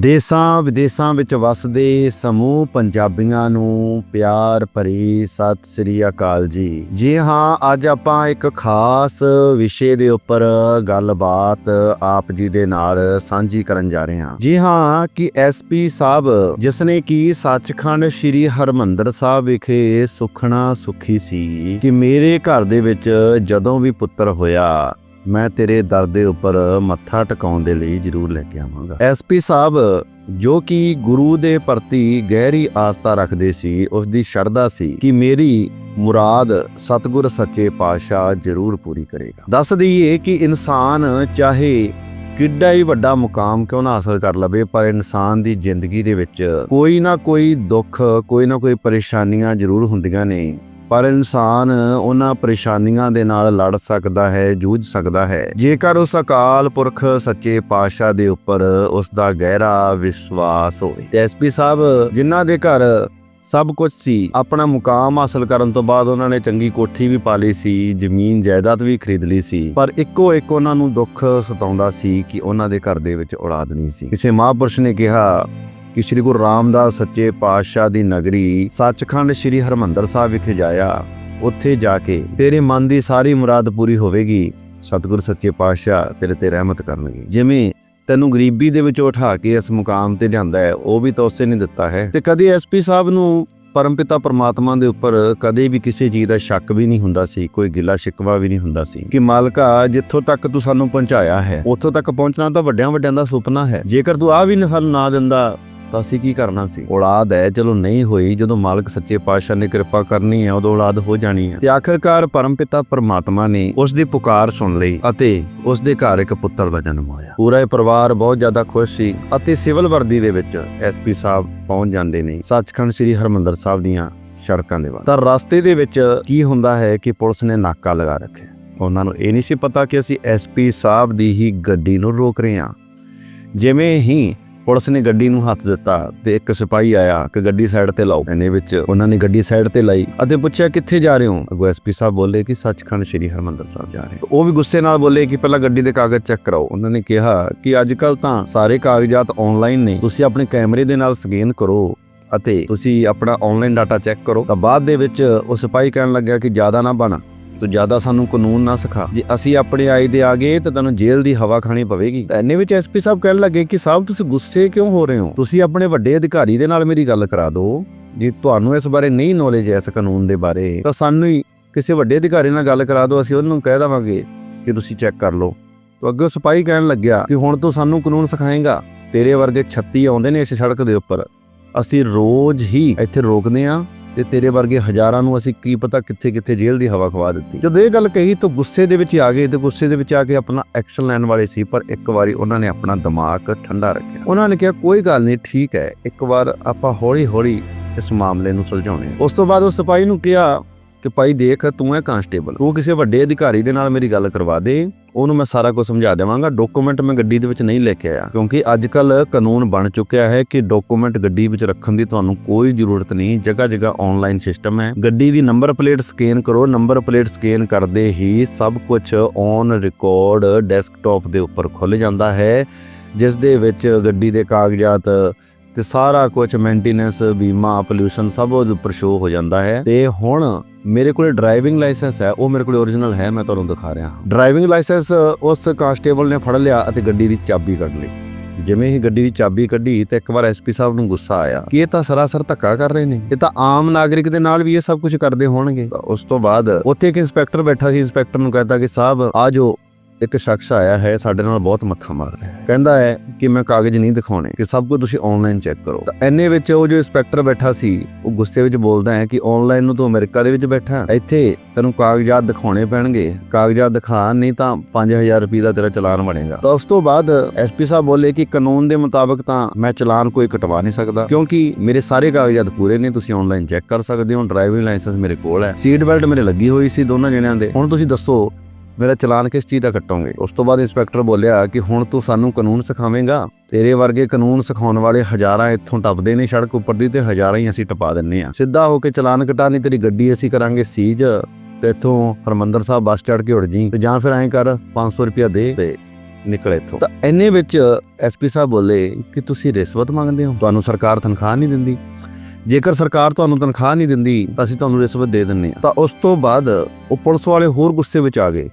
ਦੇਸਾਂ ਵਿਦੇਸਾਂ ਵਿੱਚ ਵਸਦੇ ਸਮੂਹ ਪੰਜਾਬੀਆਂ ਨੂੰ ਪਿਆਰ ਭਰੀ ਸਤਿ ਸ੍ਰੀ ਅਕਾਲ ਜੀ। ਜੀ ਹਾਂ, ਅੱਜ ਆਪਾਂ ਇੱਕ ਖਾਸ ਵਿਸ਼ੇ ਦੇ ਉੱਪਰ ਗੱਲਬਾਤ ਆਪ ਜੀ ਦੇ ਨਾਲ ਸਾਂਝੀ ਕਰਨ ਜਾ ਰਹੇ ਹਾਂ। ਜੀ ਹਾਂ, ਕਿ ਐਸਪੀ ਸਾਹਿਬ ਜਿਸ ਨੇ ਕੀ ਸੱਚਖੰਡ ਸ੍ਰੀ ਹਰਮੰਦਰ ਸਾਹਿਬ ਵਿਖੇ ਸੁਖਣਾ ਸੁਖੀ ਸੀ, ਕਿ ਮੇਰੇ ਘਰ ਦੇ ਵਿੱਚ ਜਦੋਂ ਵੀ ਪੁੱਤਰ ਹੋਇਆ ਮੈਂ ਤੇਰੇ ਦਰ ਦੇ ਉੱਪਰ ਮੱਥਾ ਟਿਕਾਉਣ ਦੇ ਲਈ ਜ਼ਰੂਰ ਲੈ ਕੇ ਆਵਾਂਗਾ। ਐਸਪੀ ਸਾਹਿਬ, ਜੋ ਕਿ ਗੁਰੂ ਦੇ ਪ੍ਰਤੀ ਗਹਿਰੀ ਆਸਥਾ ਰੱਖਦੇ ਸੀ ਉਸ ਦੀ ਸ਼ਰਧਾ ਸੀ ਕਿ ਮੇਰੀ ਮੁਰਾਦ ਸਤਿਗੁਰ ਸੱਚੇ ਪਾਤਸ਼ਾਹ ਜ਼ਰੂਰ ਪੂਰੀ ਕਰੇਗਾ। ਦੱਸ ਦਈਏ ਕਿ ਇਨਸਾਨ ਚਾਹੇ ਕਿੱਡਾ ਹੀ ਵੱਡਾ ਮੁਕਾਮ ਕਿਉਂ ਨਾ ਹਾਸਲ ਕਰ ਲਵੇ, ਪਰ ਇਨਸਾਨ ਦੀ ਜ਼ਿੰਦਗੀ ਦੇ ਵਿੱਚ ਕੋਈ ਨਾ ਕੋਈ ਦੁੱਖ, ਕੋਈ ਨਾ ਕੋਈ ਪਰੇਸ਼ਾਨੀਆਂ ਜ਼ਰੂਰ ਹੁੰਦੀਆਂ ਨੇ। ਪਰ ਇਨਸਾਨ ਉਹਨਾਂ ਪਰੇਸ਼ਾਨੀਆਂ ਦੇ ਨਾਲ ਲੜ ਸਕਦਾ ਹੈ, ਜੂਝ ਸਕਦਾ ਹੈ। ਜੇਕਰ ਉਸ ਅਕਾਲ ਪੁਰਖ ਸੱਚੇ ਪਾਤਸ਼ਾਹ ਦੇ ਉੱਪਰ ਉਸ ਦਾ ਗਹਿਰਾ ਵਿਸ਼ਵਾਸ ਹੋਵੇ। ਤੇ ਐਸਪੀ ਸਾਹਿਬ, ਜਿਨ੍ਹਾਂ ਦੇ ਘਰ ਸਭ ਕੁਝ ਸੀ, ਆਪਣਾ ਮੁਕਾਮ ਹਾਸਲ ਕਰਨ ਤੋਂ ਬਾਅਦ ਉਹਨਾਂ ਨੇ ਚੰਗੀ ਕੋਠੀ ਵੀ ਪਾ ਲਈ ਸੀ, ਜ਼ਮੀਨ, ਜਾਇਦਾਦ ਵੀ ਖਰੀਦ ਲਈ ਸੀ। ਪਰ ਇੱਕੋ ਇੱਕ ਉਹਨਾਂ ਨੂੰ ਦੁੱਖ ਸਤਾਉਂਦਾ ਸੀ ਕਿ ਉਹਨਾਂ ਦੇ ਘਰ ਦੇ ਵਿੱਚ ਔਲਾਦ ਨਹੀਂ ਸੀ। ਕਿਸੇ ਮਹਾਂਪੁਰਸ਼ ਨੇ ਕਿਹਾ ਕਿ ਸ੍ਰੀ ਗੁਰੂ ਰਾਮਦਾਸ ਸੱਚੇ ਪਾਤਸ਼ਾਹ ਦੀ ਨਗਰੀ ਸੱਚਖੰਡ ਸ੍ਰੀ ਹਰਮੰਦਰ ਸਾਹਿਬ ਵਿਖੇ ਜਾਇਆ। ਉੱਥੇ ਜਾ ਕੇ ਤੇਰੇ ਮਨ ਦੀ ਸਾਰੀ ਮੁਰਾਦ ਪੂਰੀ ਹੋਵੇਗੀ। ਸਤਿਗੁਰ ਸੱਚੇ ਪਾਤਸ਼ਾਹ ਤੇਰੇ ਤੇ ਰਹਿਮਤ ਕਰਨਗੇ। ਜਿਵੇਂ ਤੈਨੂੰ ਗਰੀਬੀ ਦੇ ਵਿੱਚੋਂ ਉਠਾ ਕੇ ਇਸ ਮੁਕਾਮ ਤੇ ਜਾਂਦਾ ਹੈ, ਉਹ ਵੀ ਤਾਂ ਉਸੇ ਨੇ ਦਿੱਤਾ ਹੈ। ਤੇ ਕਦੇ ਐਸਪੀ ਸਾਹਿਬ ਨੂੰ ਪਰਮਪਿਤਾ ਪਰਮਾਤਮਾ ਦੇ ਉੱਪਰ ਕਦੇ ਵੀ ਕਿਸੇ ਚੀਜ਼ ਦਾ ਸ਼ੱਕ ਵੀ ਨਹੀਂ ਹੁੰਦਾ ਸੀ, ਕੋਈ ਗਿਲਾ ਸ਼ਿਕਵਾ ਵੀ ਨਹੀਂ ਹੁੰਦਾ ਸੀ ਕਿ ਮਾਲਕਾ, ਜਿੱਥੋਂ ਤੱਕ ਤੂੰ ਸਾਨੂੰ ਪਹੁੰਚਾਇਆ ਹੈ, ਉੱਥੋਂ ਤੱਕ ਪਹੁੰਚਣਾ ਤਾਂ ਵੱਡਿਆਂ ਵੱਡਿਆਂ ਦਾ ਸੁਪਨਾ ਹੈ। ਜੇਕਰ ਤੂੰ ਆ ਵੀ ਨਾ ਨਾ ਦਿੰਦਾ ਤਾਂ ਅਸੀਂ ਕੀ ਕਰਨਾ ਸੀ? ਔਲਾਦ ਹੈ, ਚਲੋ ਨਹੀਂ ਹੋਈ, ਜਦੋਂ ਮਾਲਕ ਸੱਚੇ ਪਾਤਸ਼ਾਹ ਨੇ ਕਿਰਪਾ ਕਰਨੀ ਹੈ, ਉਦੋਂ ਔਲਾਦ ਹੋ ਜਾਣੀ ਹੈ। ਤੇ ਆਖਰਕਾਰ ਪਰਮਪਿਤਾ ਪਰਮਾਤਮਾ ਨੇ ਉਸ ਦੀ ਪੁਕਾਰ ਸੁਣ ਲਈ ਅਤੇ ਉਸ ਦੇ ਘਰ ਇੱਕ ਪੁੱਤਰ ਦਾ ਜਨਮ ਹੋਇਆ। ਪੂਰਾ ਪਰਿਵਾਰ ਬਹੁਤ ਜ਼ਿਆਦਾ ਖੁਸ਼ ਸੀ ਅਤੇ ਸਿਵਲ ਵਰਦੀ ਦੇ ਵਿੱਚ ਐਸਪੀ ਸਾਹਿਬ ਪਹੁੰਚ ਜਾਂਦੇ ਨੇ। ਸੱਚਖੰਡ ਸ੍ਰੀ ਹਰਮੰਦਰ ਸਾਹਿਬ ਦੀਆਂ ਸੜਕਾਂ ਦੇ ਵੱਲ। ਤਾਂ ਰਸਤੇ ਦੇ ਵਿੱਚ ਕੀ ਹੁੰਦਾ ਹੈ ਕਿ ਪੁਲਿਸ ਨੇ ਨਾਕਾ ਲਗਾ ਰੱਖਿਆ। ਉਹਨਾਂ ਨੂੰ ਇਹ ਨਹੀਂ ਸੀ ਪਤਾ ਕਿ ਅਸੀਂ ਐਸਪੀ ਸਾਹਿਬ ਦੀ ਹੀ ਗੱਡੀ ਨੂੰ ਰੋਕ ਰਹੇ ਹਾਂ। ਜਿਵੇਂ ਹੀ ਪੁਲਿਸ ਨੇ ਗੱਡੀ ਨੂੰ ਹੱਥ ਦਿੱਤਾ ਤੇ ਇੱਕ ਸਿਪਾਹੀ ਆਇਆ ਕਿ ਗੱਡੀ ਸਾਈਡ ਤੇ ਲਾਓ। ਇਹਨੇ ਵਿੱਚ ਉਹਨਾਂ ਨੇ ਗੱਡੀ ਸਾਈਡ ਤੇ ਲਾਈ ਅਤੇ ਪੁੱਛਿਆ, ਕਿੱਥੇ ਜਾ ਰਹੇ ਹੋ? ਅਗੋ ਐਸਪੀ ਸਾਹਿਬ ਬੋਲੇ ਕਿ ਸੱਚਖੰਡ ਸ੍ਰੀ ਹਰਮੰਦਰ ਸਾਹਿਬ ਜਾ ਰਹੇ ਹਾਂ। ਉਹ ਵੀ ਗੁੱਸੇ ਨਾਲ ਬੋਲੇ ਕਿ ਪਹਿਲਾਂ ਗੱਡੀ ਦੇ ਕਾਗਜ਼ ਚੈੱਕ ਕਰਾਓ। ਉਹਨਾਂ ਨੇ ਕਿਹਾ ਕਿ ਅੱਜ ਕੱਲ ਤਾਂ ਸਾਰੇ ਕਾਗਜ਼ਾਤ ਆਨਲਾਈਨ ਨੇ। ਤੁਸੀਂ ਆਪਣੇ ਕੈਮਰੇ ਦੇ ਨਾਲ ਸਕੈਨ ਕਰੋ ਅਤੇ ਤੁਸੀਂ ਆਪਣਾ ਆਨਲਾਈਨ ਡਾਟਾ ਚੈੱਕ ਕਰੋ। ਤਾਂ ਬਾਅਦ ਦੇ ਵਿੱਚ ਉਹ ਸਿਪਾਹੀ ਕਹਿਣ ਲੱਗਿਆ ਕਿ ਜ਼ਿਆਦਾ ਨਾ ਬਣ। ਤੂੰ ਜ਼ਿਆਦਾ ਸਾਨੂੰ ਕਾਨੂੰਨ ਨਾ ਸਿਖਾ। ਜੇ ਅਸੀਂ ਆਪਣੇ ਆਈ ਦੇ ਆ ਗਏ ਤਾਂ ਤੈਨੂੰ ਜੇਲ੍ਹ ਦੀ ਹਵਾ ਖਾਣੀ ਪਵੇਗੀ। ਤਾਂ ਇੰਨੇ ਵਿੱਚ ਐਸਪੀ ਸਾਹਿਬ ਕਹਿਣ ਲੱਗੇ ਕਿ ਸਾਹਿਬ, ਤੁਸੀਂ ਗੁੱਸੇ ਕਿਉਂ ਹੋ ਰਹੇ ਹੋ? ਤੁਸੀਂ ਆਪਣੇ ਵੱਡੇ ਅਧਿਕਾਰੀ ਦੇ ਨਾਲ ਮੇਰੀ ਗੱਲ ਕਰਾ ਦਿਓ। ਜੇ ਤੁਹਾਨੂੰ ਇਸ ਬਾਰੇ ਨਹੀਂ ਨੌਲੇਜ ਹੈ ਇਸ ਕਾਨੂੰਨ ਦੇ ਬਾਰੇ, ਤਾਂ ਸਾਨੂੰ ਹੀ ਕਿਸੇ ਵੱਡੇ ਅਧਿਕਾਰੀ ਨਾਲ ਗੱਲ ਕਰਾ ਦਿਓ, ਅਸੀਂ ਉਹਨੂੰ ਕਹਿ ਦੇਵਾਂਗੇ ਕਿ ਤੁਸੀਂ ਚੈੱਕ ਕਰ ਲਓ। ਤਾਂ ਅੱਗੇ ਉਹ ਸਿਪਾਹੀ ਕਹਿਣ ਲੱਗਿਆ ਕਿ ਹੁਣ ਤੂੰ ਸਾਨੂੰ ਕਾਨੂੰਨ ਸਿਖਾਏਗਾ। ਤੇਰੇ ਵਰਗੇ 36 ਆਉਂਦੇ ਨੇ ਇਸ ਸੜਕ ਦੇ ਉੱਪਰ। ਅਸੀਂ ਰੋਜ਼ ਹੀ ਇੱਥੇ ਰੋਕਦੇ ਆਂ। ਤੇ ਤੇਰੇ ਵਰਗੇ ਹਜ਼ਾਰਾਂ ਨੂੰ ਅਸੀਂ ਕੀ ਪਤਾ ਕਿੱਥੇ ਕਿੱਥੇ ਜੇਲ੍ਹ ਦੀ ਹਵਾ ਖਵਾ ਦਿੱਤੀ। ਜਦੋਂ ਇਹ ਗੱਲ ਕਹੀ ਤਾਂ ਗੁੱਸੇ ਦੇ ਵਿੱਚ ਆ ਗਏ ਤੇ ਗੁੱਸੇ ਦੇ ਵਿੱਚ ਆ ਕੇ ਆਪਣਾ ਐਕਸ਼ਨ ਲੈਣ ਵਾਲੇ ਸੀ, ਪਰ ਇੱਕ ਵਾਰੀ ਉਹਨਾਂ ਨੇ ਆਪਣਾ ਦਿਮਾਗ ਠੰਡਾ ਰੱਖਿਆ। ਉਹਨਾਂ ਨੇ ਕਿਹਾ, ਕੋਈ ਗੱਲ ਨਹੀਂ, ਠੀਕ ਹੈ, ਇੱਕ ਵਾਰ ਆਪਾਂ ਹੌਲੀ ਹੌਲੀ ਇਸ ਮਾਮਲੇ ਨੂੰ ਸੁਲਝਾਉਣੇ ਉਸ ਤੋਂ ਬਾਅਦ ਉਹ ਸਿਪਾਹੀ ਨੂੰ ਕਿਹਾ ਕਿ ਭਾਈ ਦੇਖ, ਤੂੰ ਹੈ ਕਾਂਸਟੇਬਲ ਤੂੰ ਕਿਸੇ ਵੱਡੇ ਅਧਿਕਾਰੀ ਦੇ ਨਾਲ ਮੇਰੀ ਗੱਲ ਕਰਵਾ ਦੇ। ਉਹਨੂੰ ਮੈਂ ਸਾਰਾ ਕੁਝ ਸਮਝਾ ਦੇਵਾਂਗਾ। ਡਾਕੂਮੈਂਟ ਮੈਂ ਗੱਡੀ ਦੇ ਵਿੱਚ ਨਹੀਂ ਲੈ ਕੇ ਆਇਆ। ਕਿਉਂਕਿ ਅੱਜ ਕੱਲ ਕਾਨੂੰਨ ਬਣ ਚੁੱਕਿਆ ਹੈ ਕਿ ਡਾਕੂਮੈਂਟ ਗੱਡੀ ਵਿੱਚ ਰੱਖਣ ਦੀ ਤੁਹਾਨੂੰ ਕੋਈ ਜ਼ਰੂਰਤ ਨਹੀਂ। ਜਗ੍ਹਾ ਜਗ੍ਹਾ ਆਨਲਾਈਨ ਸਿਸਟਮ ਹੈ। ਗੱਡੀ ਦੀ ਨੰਬਰ ਪਲੇਟ ਸਕੈਨ ਕਰੋ। ਨੰਬਰ ਪਲੇਟ ਸਕੈਨ ਕਰਦੇ ਹੀ ਸਭ ਕੁਝ ਔਨ ਰਿਕਾਰਡ ਡੈਸਕਟਾਪ ਦੇ ਉੱਪਰ ਖੁੱਲ ਜਾਂਦਾ ਹੈ। ਜਿਸ ਦੇ ਵਿੱਚ ਗੱਡੀ ਦੇ ਕਾਗਜ਼ਾਤ ਤੇ ਸਾਰਾ ਕੁਝ ਮੇਨਟੇਨੈਂਸ ਬੀਮਾ ਪੋਲੂਸ਼ਨ ਸਭ ਉਹਦੇ ਉੱਪਰ ਸ਼ੋ ਹੋ ਜਾਂਦਾ ਹੈ। ਤੇ ਹੁਣ ਮੇਰੇ ਕੋਲ ਡਰਾਈਵਿੰਗ ਲਾਇਸੈਂਸ ਹੈ, ਉਹ ਮੇਰੇ ਕੋਲ origignal ਹੈ, ਮੈਂ ਤੁਹਾਨੂੰ ਦਿਖਾ ਰਿਹਾ ਹਾਂ। ਡਰਾਈਵਿੰਗ ਲਾਇਸੈਂਸ ਉਸ ਕਾਂਸਟੇਬਲ ਨੇ ਫੜ ਲਿਆ ਅਤੇ ਗੱਡੀ ਦੀ ਚਾਬੀ ਕੱਢ ਲਈ। ਜਿਵੇਂ ਹੀ ਗੱਡੀ ਦੀ ਚਾਬੀ ਕੱਢੀ ਤੇ ਇੱਕ ਵਾਰ ਐਸਪੀ ਸਾਹਿਬ ਨੂੰ ਗੁੱਸਾ ਆਇਆ, ਕਿ ਇਹ ਤਾਂ ਸਰਾਸਰ ਧੱਕਾ ਕਰ ਰਹੇ ਨੇ। ਇਹ ਤਾਂ ਆਮ ਨਾਗਰਿਕ ਦੇ ਨਾਲ ਵੀ ਇਹ ਸਭ ਕੁਝ ਕਰਦੇ ਹੋਣਗੇ। ਉਸ ਤੋਂ ਬਾਅਦ ਉੱਥੇ ਇੱਕ ਇੰਸਪੈਕਟਰ ਬੈਠਾ ਸੀ ਇੰਸਪੈਕਟਰ ਨੂੰ ਕਹਿੰਦਾ ਕਿ ਸਾਹਿਬ, ਆ ਜੋ ਇੱਕ ਸ਼ਖਸ ਆਇਆ ਹੈ, ਸਾਡੇ ਨਾਲ ਬਹੁਤ ਮੱਥਾ ਮਾਰ ਰਿਹਾ ਹੈ। ਕਹਿੰਦਾ ਹੈ ਕਿ ਮੈਂ ਕਾਗਜ਼ ਨਹੀਂ ਦਿਖਾਉਣੇ, ਕਿ ਸਭ ਕੁਝ ਤੁਸੀਂ ਆਨਲਾਈਨ ਚੈੱਕ ਕਰੋ। ਤਾਂ ਐਨੇ ਵਿੱਚ ਉਹ ਜੋ ਇੰਸਪੈਕਟਰ ਬੈਠਾ ਸੀ, ਉਹ ਗੁੱਸੇ ਵਿੱਚ ਬੋਲਦਾ ਹੈ ਕਿ ਆਨਲਾਈਨ ਨੂੰ ਤੂੰ ਅਮਰੀਕਾ ਦੇ ਵਿੱਚ ਬੈਠਾ ਇੱਥੇ ਤੈਨੂੰ ਕਾਗਜ਼ਾਤ ਦਿਖਾਉਣੇ ਪੈਣਗੇ। ਕਾਗਜ਼ਾਤ ਦਿਖਾ, ਨਹੀਂ ਤਾਂ 5000 ਰੁਪਏ ਦਾ ਤੇਰਾ ਚਲਾਨ ਬਣੇਗਾ। ਤਾਂ ਉਸ ਤੋਂ ਬਾਅਦ ਐਸਪੀ ਸਾਹਿਬ ਬੋਲੇ ਕਿ ਕਾਨੂੰਨ ਦੇ ਮੁਤਾਬਕ ਤਾਂ ਮੈਂ ਚਲਾਨ ਕੋਈ ਕਟਵਾ ਨਹੀਂ ਸਕਦਾ, ਕਿਉਂਕਿ ਮੇਰੇ ਸਾਰੇ ਕਾਗਜ਼ਾਤ ਪੂਰੇ ਨੇ, ਤੁਸੀਂ ਆਨਲਾਈਨ ਚੈੱਕ ਕਰ ਸਕਦੇ ਹੋ, ਡਰਾਈਵਿੰਗ ਲਾਇਸੈਂਸ ਮੇਰੇ ਕੋਲ ਹੈ। ਸੀਟ ਬੈਲਟ ਮੇਰੇ ਲੱਗੀ ਹੋਈ ਸੀ ਦੋਨਾਂ ਜਣਿਆਂ ਦੇ। ਹੁਣ ਤੁਸੀਂ ਦੱਸੋ ਮੇਰਾ ਚਲਾਨ ਕਿਸ ਚੀਜ਼ ਦਾ ਕੱਟੋਗੇ? ਉਸ ਤੋਂ ਬਾਅਦ ਇੰਸਪੈਕਟਰ ਬੋਲਿਆ ਕਿ ਹੁਣ ਤੂੰ ਸਾਨੂੰ ਕਾਨੂੰਨ ਸਿਖਾਵੇਂਗਾ। ਤੇਰੇ ਵਰਗੇ ਕਾਨੂੰਨ ਸਿਖਾਉਣ ਵਾਲੇ ਹਜ਼ਾਰਾਂ ਇੱਥੋਂ ਟੱਪਦੇ ਨੇ ਸੜਕ ਉੱਪਰ ਦੀ ਤੇ ਹਜ਼ਾਰਾਂ ਹੀ ਅਸੀਂ ਟਪਾ ਦਿੰਨੇ ਆ ਸਿੱਧਾ ਹੋ ਕੇ ਚਲਾਨ ਕਟਾ ਨਹੀਂ ਤੇਰੀ ਗੱਡੀ ਅਸੀਂ ਕਰਾਂਗੇ ਸੀਜ ਤੇ ਇੱਥੋਂ ਹਰਮੰਦਰ ਸਾਹਿਬ ਬੱਸ ਚੜ੍ਹ ਕੇ ਉੜ ਜੀ ਤੇ ਜਾਂ ਫਿਰ ਐਂ ਕਰ 500 ਰੁਪਇਆ ਦੇ ਤੇ ਨਿਕਲ ਇੱਥੋਂ। ਤਾਂ ਇੰਨੇ ਵਿੱਚ ਐਸਪੀ ਸਾਹਿਬ ਬੋਲੇ ਕਿ ਤੁਸੀਂ ਰਿਸ਼ਵਤ ਮੰਗਦੇ ਹੋ। ਤੁਹਾਨੂੰ ਸਰਕਾਰ ਤਨਖਾਹ ਨਹੀਂ ਦਿੰਦੀ। ਜੇਕਰ ਸਰਕਾਰ ਤੁਹਾਨੂੰ ਤਨਖਾਹ ਨਹੀਂ ਦਿੰਦੀ, ਤਾਂ ਅਸੀਂ ਤੁਹਾਨੂੰ ਰਿਸ਼ਵਤ ਦੇ ਦਿੰਨੇ ਆ ਤਾਂ ਉਸ ਤੋਂ ਬਾਅਦ ਉਹ ਪੁਲਿਸ ਵਾਲੇ ਹੋਰ ਗੁੱਸੇ ਵਿੱਚ ਆ ਗਏ।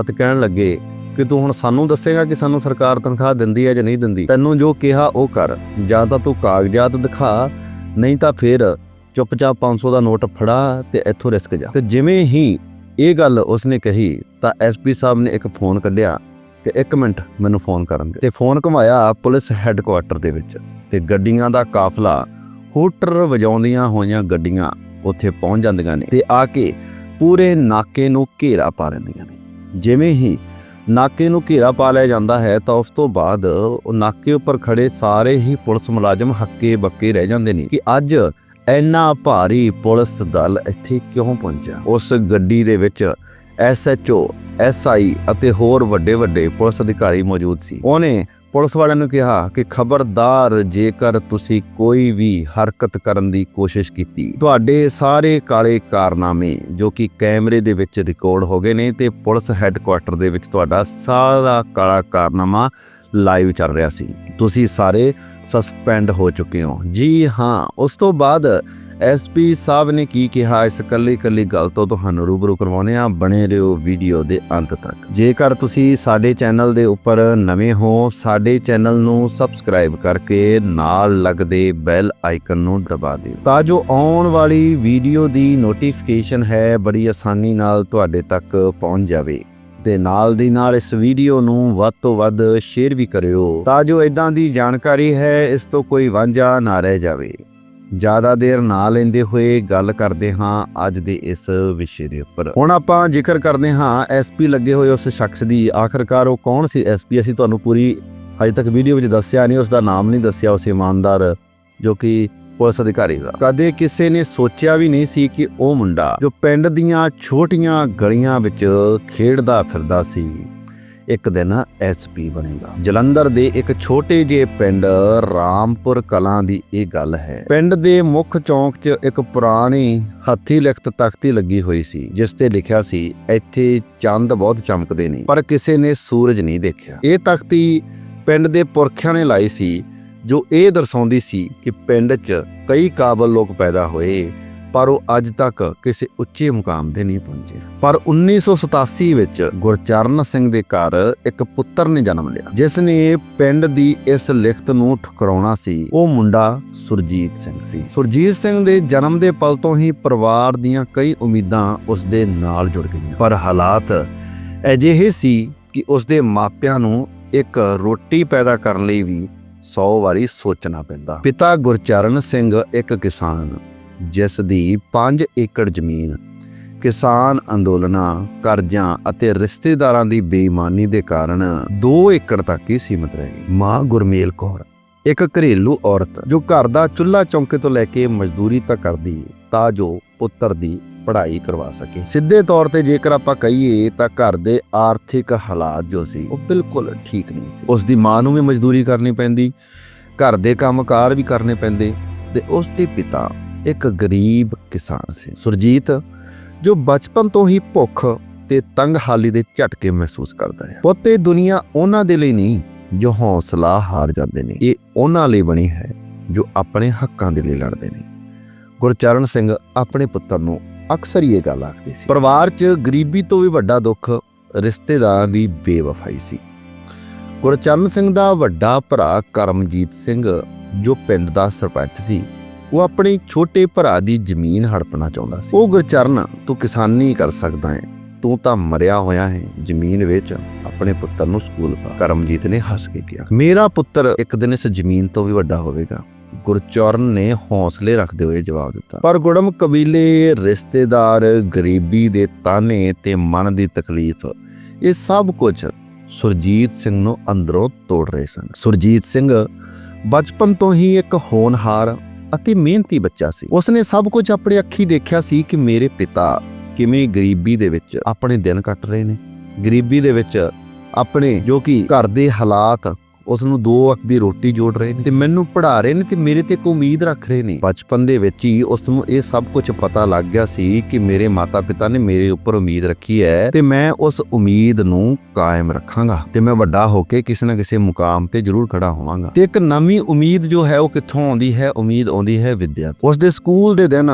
ਅਤੇ ਕਹਿਣ ਲੱਗੇ ਕਿ ਤੂੰ ਹੁਣ ਸਾਨੂੰ ਦੱਸੇਗਾ ਕਿ ਸਾਨੂੰ ਸਰਕਾਰ ਤਨਖਾਹ ਦਿੰਦੀ ਹੈ ਜਾਂ ਨਹੀਂ ਦਿੰਦੀ। ਤੈਨੂੰ ਜੋ ਕਿਹਾ ਉਹ ਕਰ। ਜਾਂ ਤਾਂ ਤੂੰ ਕਾਗਜ਼ਾਤ ਦਿਖਾ, ਨਹੀਂ ਤਾਂ ਫਿਰ ਚੁੱਪਚਾਪ 500 ਦਾ ਨੋਟ ਫੜਾ ਤੇ ਇੱਥੋਂ ਰਿਸਕ ਜਾ। ਤੇ ਜਿਵੇਂ ਹੀ ਇਹ ਗੱਲ ਉਸਨੇ ਕਹੀ, ਤਾਂ ਐਸਪੀ ਸਾਹਿਬ ਨੇ ਇੱਕ ਫੋਨ ਕੱਢਿਆ ਕਿ 1 ਮਿੰਟ, ਮੈਨੂੰ ਫੋਨ ਕਰਨ ਦੇ ਤੇ ਫੋਨ ਘੁਮਾਇਆ ਪੁਲਿਸ ਹੈੱਡਕੁਆਟਰ ਦੇ ਵਿੱਚ। ਤੇ ਗੱਡੀਆਂ ਦਾ ਕਾਫਲਾ ਹੋਟਰ ਵਜਾਉਂਦੀਆਂ ਹੋਈਆਂ ਗੱਡੀਆਂ ਉੱਥੇ ਪਹੁੰਚ ਜਾਂਦੀਆਂ ਨੇ। ਤੇ ਆ ਕੇ ਪੂਰੇ ਨਾਕੇ ਨੂੰ ਘੇਰਾ ਪਾ ਲੈਂਦੀਆਂ ਨੇ। ਜਿਵੇਂ ਹੀ ਨਾਕੇ ਨੂੰ ਘੇਰਾ ਪਾ ਲਿਆ ਜਾਂਦਾ ਹੈ ਤਾਂ ਉਸ ਤੋਂ ਬਾਅਦ ਉਹ ਨਾਕੇ ਉੱਪਰ ਖੜੇ ਸਾਰੇ ਹੀ ਪੁਲਿਸ ਮੁਲਾਜ਼ਮ ਹੱਕੇ ਬੱਕੇ ਰਹਿ ਜਾਂਦੇ ਨੇ ਕਿ ਅੱਜ ਇੰਨਾ ਭਾਰੀ ਪੁਲਿਸ ਦਲ ਇੱਥੇ ਕਿਉਂ ਪਹੁੰਚਿਆ? ਉਸ ਗੱਡੀ ਦੇ ਵਿੱਚ ਐਸਐਚਓ ਐਸਆਈ ਅਤੇ ਹੋਰ ਵੱਡੇ ਵੱਡੇ ਪੁਲਿਸ ਅਧਿਕਾਰੀ ਮੌਜੂਦ ਸੀ। ਉਹਨੇ ਪੁਲਿਸ ਵਾਲਿਆਂ ਨੂੰ ਕਿਹਾ ਕਿ ਖਬਰਦਾਰ ਜੇਕਰ ਤੁਸੀਂ ਕੋਈ ਵੀ ਹਰਕਤ ਕਰਨ ਦੀ ਕੋਸ਼ਿਸ਼ ਕੀਤੀ, ਤੁਹਾਡੇ ਸਾਰੇ ਕਾਲੇ ਕਾਰਨਾਮੇ ਜੋ ਕਿ ਕੈਮਰੇ ਦੇ ਵਿੱਚ ਰਿਕਾਰਡ ਹੋ ਗਏ ਨੇ ਤੇ ਪੁਲਿਸ ਹੈੱਡਕੁਆਟਰ ਦੇ ਵਿੱਚ ਤੁਹਾਡਾ ਸਾਰਾ ਕਾਲਾ ਕਾਰਨਾਮਾ ਲਾਈਵ ਚੱਲ ਰਿਹਾ ਸੀ। ਤੁਸੀਂ ਸਾਰੇ ਸਸਪੈਂਡ ਹੋ ਚੁੱਕੇ ਹੋ। ਜੀ ਹਾਂ, ਉਸ ਤੋਂ ਬਾਅਦ ਐਸਪੀ ਸਾਹਿਬ ਨੇ ਕੀ ਕਿਹਾ? ਇਸ ਕੱਲੀ ਕੱਲੀ ਗੱਲ ਤੋਂ ਤੁਹਾਨੂੰ ਰੂਬਰੂ ਕਰਵਾਉਣੇ ਆ ਬਣੇ ਰਹੋ ਵੀਡੀਓ ਦੇ ਅੰਤ ਤੱਕ। ਜੇਕਰ ਤੁਸੀਂ ਸਾਡੇ ਚੈਨਲ ਦੇ ਉੱਪਰ ਨਵੇਂ ਹੋ, ਸਾਡੇ ਚੈਨਲ ਨੂੰ ਸਬਸਕ੍ਰਾਈਬ ਕਰਕੇ ਨਾਲ ਲੱਗਦੇ ਬੈਲ ਆਈਕਨ ਨੂੰ ਦਬਾ ਦਿਓ। ਤਾਂ ਜੋ ਆਉਣ ਵਾਲੀ ਵੀਡੀਓ ਦੀ ਨੋਟੀਫਿਕੇਸ਼ਨ ਹੈ, ਬੜੀ ਆਸਾਨੀ ਨਾਲ ਤੁਹਾਡੇ ਤੱਕ ਪਹੁੰਚ ਜਾਵੇ। ਤੇ ਨਾਲ ਦੀ ਨਾਲ ਇਸ ਵੀਡੀਓ ਨੂੰ ਵੱਧ ਤੋਂ ਵੱਧ ਸ਼ੇਅਰ ਵੀ ਕਰਿਓ, ਤਾਂ ਜੋ ਇਦਾਂ ਦੀ ਜਾਣਕਾਰੀ ਹੈ, ਇਸ ਤੋਂ ਕੋਈ ਵਾਂਝਾ ਨਾ ਰਹਿ ਜਾਵੇ। ਜ਼ਿਆਦਾ ਦੇਰ ਨਾ ਲੈਂਦੇ ਹੋਏ ਗੱਲ ਕਰਦੇ ਹਾਂ ਅੱਜ ਦੇ ਇਸ ਵਿਸ਼ੇ ਦੇ ਉੱਪਰ। ਹੁਣ ਆਪਾਂ ਜ਼ਿਕਰ ਕਰਦੇ ਹਾਂ ਐਸਪੀ ਲੱਗੇ ਹੋਏ ਉਸ ਸ਼ਖਸ ਦੀ। ਆਖਰਕਾਰ ਉਹ ਕੌਣ ਸੀ ਐਸਪੀ ਅਸੀਂ ਤੁਹਾਨੂੰ ਪੂਰੀ ਹਜੇ ਤੱਕ ਵੀਡੀਓ ਵਿੱਚ ਦੱਸਿਆ ਨਹੀਂ ਉਸ ਦਾ ਨਾਮ ਨਹੀਂ ਦੱਸਿਆ, ਉਸ ਇਮਾਨਦਾਰ ਜੋ ਕਿ ਪੁਲਿਸ ਅਧਿਕਾਰੀ ਦਾ। ਕਦੇ ਕਿਸੇ ਨੇ ਸੋਚਿਆ ਵੀ ਨਹੀਂ ਸੀ ਕਿ ਉਹ ਮੁੰਡਾ ਜੋ ਪਿੰਡ ਦੀਆਂ ਛੋਟੀਆਂ ਗਲੀਆਂ ਵਿੱਚ ਖੇਡਦਾ ਫਿਰਦਾ ਸੀ। ਇੱਕ ਦਿਨ ਐਸਪੀ ਬਣੇਗਾ। ਜਲੰਧਰ ਦੇ ਇੱਕ ਛੋਟੇ ਜਿਹੇ ਪਿੰਡ ਰਾਮਪੁਰ ਕਲਾਂ ਦੀ ਇਹ ਗੱਲ ਹੈ। ਪਿੰਡ ਦੇ ਮੁੱਖ ਚੌਂਕ 'ਚ ਇੱਕ ਪੁਰਾਣੀ ਹੱਥੀ ਲਿਖਤ ਤਖਤੀ ਲੱਗੀ ਹੋਈ ਸੀ, ਜਿਸ ਤੇ ਲਿਖਿਆ ਸੀ, ਇੱਥੇ ਚੰਦ ਬਹੁਤ ਚਮਕਦੇ ਨੇ, ਪਰ ਕਿਸੇ ਨੇ ਸੂਰਜ ਨਹੀਂ ਦੇਖਿਆ। ਇਹ ਤਖਤੀ ਪਿੰਡ ਦੇ ਪੁਰਖਿਆਂ ਨੇ ਲਾਈ ਸੀ, ਜੋ ਇਹ ਦਰਸਾਉਂਦੀ ਸੀ ਕਿ ਪਿੰਡ 'ਚ ਕਈ ਕਾਬਲ ਲੋਕ ਪੈਦਾ ਹੋਏ। ਪਰ ਉਹ ਅੱਜ ਤੱਕ ਕਿਸੇ ਉੱਚੇ ਮੁਕਾਮ ਤੇ ਨਹੀਂ ਪਹੁੰਚੇ। ਪਰ 1987 ਵਿੱਚ ਗੁਰਚਰਨ ਸਿੰਘ ਦੇ ਘਰ ਇੱਕ ਪੁੱਤਰ ਨੇ ਜਨਮ ਲਿਆ। ਜਿਸ ਨੇ ਪਿੰਡ ਦੀ ਇਸ ਲਿਖਤ ਨੂੰ ਠੁਕਰਾਉਣਾ ਸੀ, ਉਹ ਮੁੰਡਾ ਸੁਰਜੀਤ ਸਿੰਘ ਸੀ। ਸੁਰਜੀਤ ਸਿੰਘ ਦੇ ਜਨਮ ਦੇ ਪਲ ਤੋਂ ਹੀ ਪਰਿਵਾਰ ਦੀਆਂ ਕਈ ਉਮੀਦਾਂ ਉਸ ਦੇ ਨਾਲ ਜੁੜ ਗਈਆਂ। ਪਰ ਹਾਲਾਤ ਅਜਿਹੇ ਸੀ ਕਿ ਉਸ ਦੇ ਮਾਪਿਆਂ ਨੂੰ ਇੱਕ ਰੋਟੀ ਪੈਦਾ ਕਰਨ ਲਈ ਵੀ 100 ਵਾਰੀ ਸੋਚਣਾ ਪੈਂਦਾ। ਪਿਤਾ ਗੁਰਚਰਨ ਸਿੰਘ ਇੱਕ ਕਿਸਾਨ ਜਿਸ ਦੀ 5 ਏਕੜ ਜ਼ਮੀਨ ਕਿਸਾਨ ਅੰਦੋਲਨਾਂ, ਕਰਜ਼ਾਂ ਅਤੇ ਰਿਸ਼ਤੇਦਾਰਾਂ ਦੀ ਬੇਈਮਾਨੀ ਦੇ ਕਾਰਨ 2 ਏਕੜ ਤੱਕ ਹੀ ਸੀਮਤ ਰਹਿ ਗਈ। ਮਾਂ ਗੁਰਮੇਲ ਕੌਰ, ਇੱਕ ਘਰੇਲੂ ਔਰਤ ਜੋ ਘਰ ਦਾ ਚੁੱਲ੍ਹਾ ਚੌਂਕੇ ਤੋਂ ਲੈ ਕੇ ਮਜ਼ਦੂਰੀ ਤੱਕ ਕਰਦੀ, ਤਾਂ ਜੋ ਪੁੱਤਰ ਦੀ ਪੜ੍ਹਾਈ ਕਰਵਾ ਸਕੇ। ਸਿੱਧੇ ਤੌਰ ਤੇ ਜੇਕਰ ਆਪਾਂ ਕਹੀਏ, ਤਾਂ ਘਰ ਦੇ ਆਰਥਿਕ ਹਾਲਾਤ ਜੋ ਸੀ, ਉਹ ਬਿਲਕੁਲ ਠੀਕ ਨਹੀਂ ਸੀ। ਉਸ ਦੀ ਮਾਂ ਨੂੰ ਵੀ ਮਜ਼ਦੂਰੀ ਕਰਨੀ ਪੈਂਦੀ, ਘਰ ਦੇ ਕੰਮਕਾਰ ਵੀ ਕਰਨੇ ਪੈਂਦੇ, ਤੇ ਉਸ ਦੇ ਪਿਤਾ ਇੱਕ ਗਰੀਬ ਕਿਸਾਨ ਸੀ। ਸੁਰਜੀਤ, ਜੋ ਬਚਪਨ ਤੋਂ ਹੀ ਭੁੱਖ ਤੇ ਤੰਗਹਾਲੀ ਦੇ ਝਟਕੇ ਮਹਿਸੂਸ ਕਰਦਾ ਰਿਹਾ। ਪੁੱਤੇ ਦੁਨੀਆ ਉਹਨਾਂ ਦੇ ਲਈ ਨਹੀਂ, ਜੋ ਹੌਸਲਾ ਹਾਰ ਜਾਂਦੇ ਨੇ। ਇਹ ਉਹਨਾਂ ਲਈ ਬਣੀ ਹੈ, ਜੋ ਆਪਣੇ ਹੱਕਾਂ ਦੇ ਲਈ ਲੜਦੇ ਨੇ। ਗੁਰਚਰਨ ਸਿੰਘ ਆਪਣੇ ਪੁੱਤਰ ਨੂੰ ਅਕਸਰ ਹੀ ਇਹ ਗੱਲ ਆਖਦੇ ਸੀ। ਪਰਿਵਾਰ 'ਚ ਗਰੀਬੀ ਤੋਂ ਵੀ ਵੱਡਾ ਦੁੱਖ ਰਿਸ਼ਤੇਦਾਰਾਂ ਦੀ ਬੇਵਫਾਈ ਸੀ। ਗੁਰਚਰਨ ਸਿੰਘ ਦਾ ਵੱਡਾ ਭਰਾ ਕਰਮਜੀਤ ਸਿੰਘ, ਜੋ ਪਿੰਡ ਦਾ ਸਰਪੰਚ ਸੀ ਉਹ ਆਪਣੇ ਛੋਟੇ ਭਰਾ ਦੀ ਜ਼ਮੀਨ ਹੜਪਣਾ ਚਾਹੁੰਦਾ ਸੀ। ਉਹ ਗੁਰਚਰਨ ਤੂੰ ਕਿਸਾਨੀ ਕਰ ਸਕਦਾ ਹੈ। ਤੂੰ ਤਾਂ ਮਰਿਆ ਹੋਇਆ ਹੈ। ਜ਼ਮੀਨ ਵਿੱਚ ਆਪਣੇ ਪੁੱਤਰ ਨੂੰ ਸਕੂਲ ਪਾ। ਕਰਮਜੀਤ ਨੇ ਹੱਸ ਕੇ ਕਿਹਾ, ਮੇਰਾ ਪੁੱਤਰ ਇੱਕ ਦਿਨ ਇਸ ਜ਼ਮੀਨ ਤੋਂ ਵੀ ਵੱਡਾ ਹੋਵੇਗਾ। ਗੁਰਚਰਨ ਨੇ ਹੌਸਲੇ ਰੱਖਦੇ ਹੋਏ ਜਵਾਬ ਦਿੱਤਾ, ਪਰ ਗੁੜਮ ਕਬੀਲੇ, ਰਿਸ਼ਤੇਦਾਰ, ਗਰੀਬੀ ਦੇ ਤਾਨੇ ਤੇ ਮਨ ਦੀ ਤਕਲੀਫ, ਇਹ ਸਭ ਕੁਝ ਸੁਰਜੀਤ ਸਿੰਘ ਨੂੰ ਅੰਦਰੋਂ ਤੋੜ ਰਹੇ ਸਨ। ਸੁਰਜੀਤ ਸਿੰਘ ਬਚਪਨ ਤੋਂ ਹੀ ਇੱਕ ਹੋਣਹਾਰ ਅਤੇ ਮਿਹਨਤੀ ਬੱਚਾ ਸੀ। ਉਸਨੇ ਸਭ ਕੁਝ ਆਪਣੇ ਅੱਖੀ ਦੇਖਿਆ ਸੀ ਕਿ ਮੇਰੇ ਪਿਤਾ ਕਿਵੇਂ ਗਰੀਬੀ ਦੇ ਵਿੱਚ ਆਪਣੇ ਦਿਨ ਕੱਟ ਰਹੇ ਨੇ। ਗਰੀਬੀ ਦੇ ਵਿੱਚ ਆਪਣੇ ਜੋ ਕਿ ਘਰ ਦੇ ਹਾਲਾਤ ਉਸ ਨੂੰ ਦੋ ਵਕਤ ਦੀ ਰੋਟੀ ਜੋੜ ਰਹੇ ਨੇ ਤੇ ਮੈਨੂੰ ਪੜ੍ਹਾ ਰਹੇ ਨੇ ਤੇ ਮੇਰੇ ਤੇ ਇੱਕ ਉਮੀਦ ਰੱਖ ਰਹੇ ਨੇ। ਬਚਪਨ ਦੇ ਵਿੱਚ ਹੀ ਉਸ ਨੂੰ ਇਹ ਸਭ ਕੁਝ ਪਤਾ ਲੱਗ ਗਿਆ ਸੀ ਕਿ ਮੇਰੇ ਮਾਤਾ-ਪਿਤਾ ਨੇ ਮੇਰੇ ਉੱਪਰ ਉਮੀਦ ਰੱਖੀ ਹੈ ਤੇ ਮੈਂ ਉਸ ਉਮੀਦ ਨੂੰ ਕਾਇਮ ਰੱਖਾਂਗਾ ਤੇ ਮੈਂ ਵੱਡਾ ਹੋ ਕੇ ਕਿਸੇ ਨਾ ਕਿਸੇ ਮੁਕਾਮ ਤੇ ਜ਼ਰੂਰ ਖੜਾ ਹੋਵਾਂਗਾ। ਤੇ ਇੱਕ ਨਵੀਂ ਉਮੀਦ ਜੋ ਹੈ ਉਹ ਕਿੱਥੋਂ ਆਉਂਦੀ ਹੈ? ਉਮੀਦ ਆਉਂਦੀ ਹੈ ਵਿਦਿਆ ਤੋਂ। ਉਸ ਦੇ ਸਕੂਲ ਦੇ ਦਿਨ